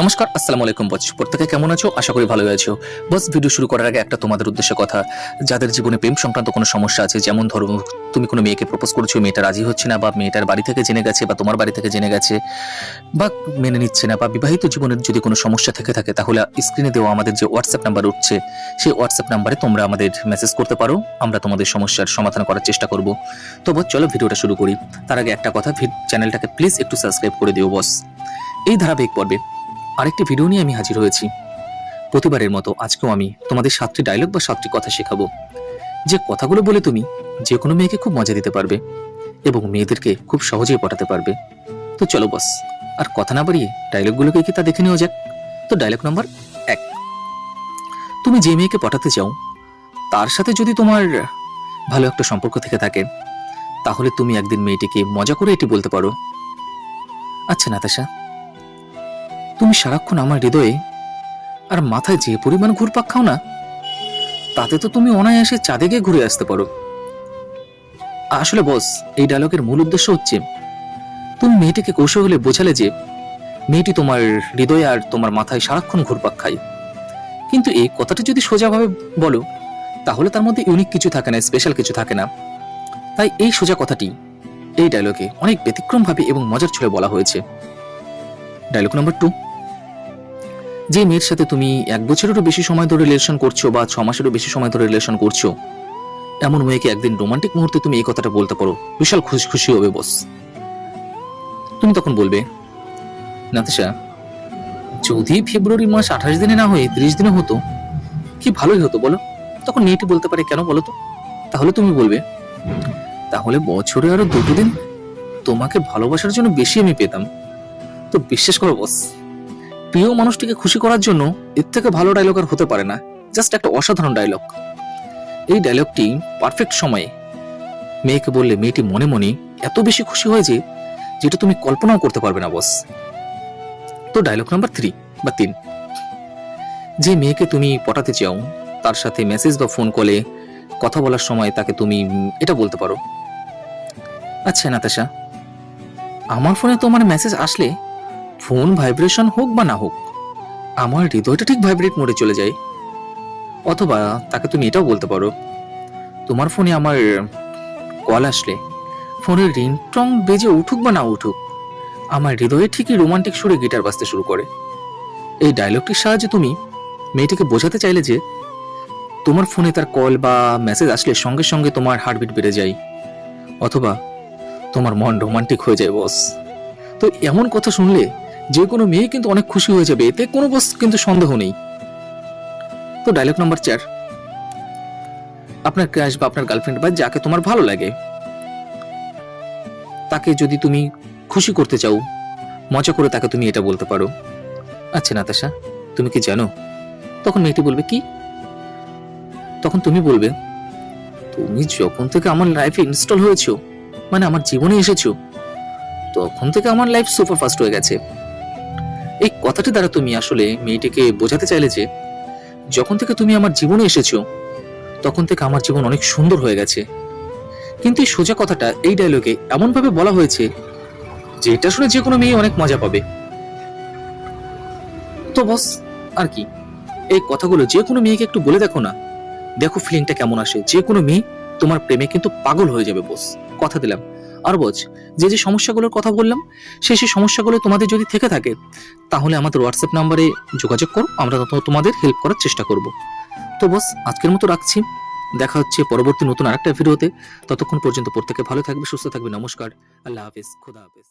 নমস্কার, আসসালামু আলাইকুম বচ প্রত্যেকে কেমন আছো? আশা করি ভালো আছো। বস ভিডিও শুরু করার আগে একটা তোমাদের উদ্দেশ্যে কথা। যাদের জীবনে প্রেম সংক্রান্ত কোনো সমস্যা আছে, যেমন ধরো, তুমি কোনো মেয়েকে প্রপোজ করছ, মেয়েটা রাজি হচ্ছে না, বা মেয়েটার বাড়ি থেকে জেনে গেছে, বা তোমার বাড়ি থেকে জেনে গেছে, বা মেনে নিচ্ছে না, বা বিবাহিত জীবনের যদি কোনো সমস্যা থেকে থাকে, তাহলে স্ক্রিনে দেওয়া আমাদের যে হোয়াটসঅ্যাপ নাম্বার উঠছে, সেই হোয়াটসঅ্যাপ নাম্বারে তোমরা আমাদের মেসেজ করতে পারো। আমরা তোমাদের সমস্যার সমাধান করার চেষ্টা করব। তো বস, চলো ভিডিওটা শুরু করি। তার আগে একটা কথা চ্যানেলটাকে প্লিজ একটু সাবস্ক্রাইব করে দিও বস। এই ধারাবাহিক পর্বে আরেকটি ভিডিও নিয়ে আমি হাজির হয়েছি। প্রতিবারের মতো আজকেও আমি তোমাদের সাতটি ডায়লগ বা সাতটি কথা শেখাবো। যে কথাগুলো বলে তুমি যে কোনো মেয়েকে খুব মজা দিতে পারবে এবং মেয়েদেরকে খুব সহজেই পটাতে পারবে। তো চলো বস আর কথা না বাড়িয়ে ডায়লগগুলোকে কি তা দেখে নেওয়া যাক? তো ডায়লগ নম্বর এক। তুমি যে মেয়েকে পটাতে চাও, তার সাথে যদি তোমার ভালো একটা সম্পর্ক থেকে থাকে, তাহলে তুমি একদিন মেয়েটিকে মজা করে এটি বলতে পারো। আচ্ছা নাতাশা তুমি সারাক্ষণ আমার হৃদয়ে আর মাথায় যে পরিমাণ ঘুরপাক খাও না, তাতে তো তুমি অনায়াসে চাঁদে গিয়ে ঘুরে আসতে পারো। আসলে বস, এই ডায়লগের মূল উদ্দেশ্য হচ্ছে, তুমি মেয়েটিকে কৌশলে বোঝালে যে মেয়েটি তোমার হৃদয়ে আর তোমার মাথায় সারাক্ষণ ঘুরপাক খায়। কিন্তু এই কথাটি যদি সোজাভাবে বলো, তাহলে তার মধ্যে ইউনিক কিছু থাকে না স্পেশাল কিছু থাকে না। তাই এই সোজা কথাটি এই ডায়লগে অনেক ব্যতিক্রমভাবে এবং মজার ছলে বলা হয়েছে। ডায়লগ নম্বর টু যে মেয়ের সাথে তুমি এক বছরেরও বেশি সময় ধরে রিলেশন করছ বা ছ মাসেরও বেশি সময় ধরে রিলেশন করছ, এমন মেয়েকে একদিন রোমান্টিক মুহূর্তে তুমি এই কথাটা বলতে পারো। বিশাল খুশি খুশি হবে বস তুমি তখন বলবে, নাতিশা, যদি ফেব্রুয়ারি মাস আঠাশ দিনে না হয়ে ত্রিশ দিনে হতো, কি ভালোই হতো বলো? তখন মেয়েটি বলতে পারে, কেন বলো তো? তাহলে তুমি বলবে, তাহলে বছরে আরও দুটো দিন তোমাকে ভালোবাসার জন্য বেশি আমি পেতাম। তো বিশ্বাস করো বস প্রিয় মানুষটিকে খুশি করার জন্য এর থেকে ভালো ডায়লগ আর হতে পারে না। জাস্ট একটা অসাধারণ ডায়লগ এই ডায়লগটি পারফেক্ট সময়ে মেয়েকে বললে, মেয়েটি মনে মনে এত বেশি খুশি হয় যে, যেটা তুমি কল্পনাও করতে পারবে না বস তো ডায়লগ নাম্বার থ্রি বা তিন। যে মেয়েকে তুমি পটাতে চাও, তার সাথে মেসেজ বা ফোন কলে কথা বলার সময় তাকে তুমি এটা বলতে পারো। আচ্ছা নাতাশা, আমার ফোনে তোমার মেসেজ আসলে ফোন ভাইব্রেশন হোক বা না হোক, আমার হৃদয়টা ঠিক ভাইব্রেট মোডে চলে যায়। অথবা তাকে তুমি এটাও বলতে পারো, তোমার ফোনে আমার কল আসলে, ফোনের রিংটং বেজে উঠুক বা না উঠুক, আমার হৃদয়ে ঠিকই রোমান্টিক সুরে গিটার বাজতে শুরু করে। এই ডায়লগটির সাহায্যে তুমি মেয়েটিকে বোঝাতে চাইলে যে, তোমার ফোনে তার কল বা মেসেজ আসলে সঙ্গে সঙ্গে তোমার হার্টবিট বেড়ে যায়, অথবা তোমার মন রোমান্টিক হয়ে যায় বস তো এমন কথা শুনলে যে কোনো মেয়ে কিন্তু অনেক খুশি হয়ে যাবে, এতে কোনো বস কিন্তু সন্দেহ নেই। তো ডায়লগ নাম্বার চার। আপনার ক্রাশ বা আপনার গার্লফ্রেন্ড বা যাকে তোমার ভালো লাগে, তাকে যদি তুমি খুশি করতে চাও, মজা করে তাকে তুমি এটা বলতে পারো। আচ্ছা নাতাশা, তুমি কি জানো? তখন মেয়েটি বলবে, কি? তখন তুমি বলবে, তুমি যখন থেকে আমার লাইফে ইনস্টল হয়েছো মানে আমার জীবনে এসেছ, তখন থেকে আমার লাইফ সুপার ফাস্ট হয়ে গেছে। এই কথাটি দ্বারা তুমি আসলে মেয়েটিকে বোঝাতে চাইলে যে, যখন থেকে তুমি আমার জীবনে এসেছ, তখন থেকে আমার জীবন অনেক সুন্দর হয়ে গেছে। কিন্তু এই সোজা কথাটা, এই ডায়লগে এমনভাবে বলা হয়েছে যে, এটা শুনে যে কোনো মেয়ে অনেক মজা পাবে। তো বস, আর কি? এই কথাগুলো যে কোনো মেয়েকে একটু বলে দেখো না। দেখো ফিলিংটা কেমন আসে। যে কোনো মেয়ে তোমার প্রেমে কিন্তু পাগল হয়ে যাবে, বস। কথা দিলাম। আর বোঝ, যে যে সমস্যাগুলোর কথা বললাম, সেই সেই সমস্যাগুলো তোমাদের যদি থেকে থাকে, তাহলে আমাদের হোয়াটসঅ্যাপ নাম্বারে যোগাযোগ করো, আমরা তোমাদের হেল্প করার চেষ্টা করব। তো বস আজকের মতো রাখছি। দেখা হচ্ছে পরবর্তী নতুন আরেকটা ভিডিওতে ততক্ষণ পর্যন্ত প্রত্যেকে ভালো থাকবে, সুস্থ থাকবে, নমস্কার, আল্লাহ হাফিজ, খুদা হাফিজ।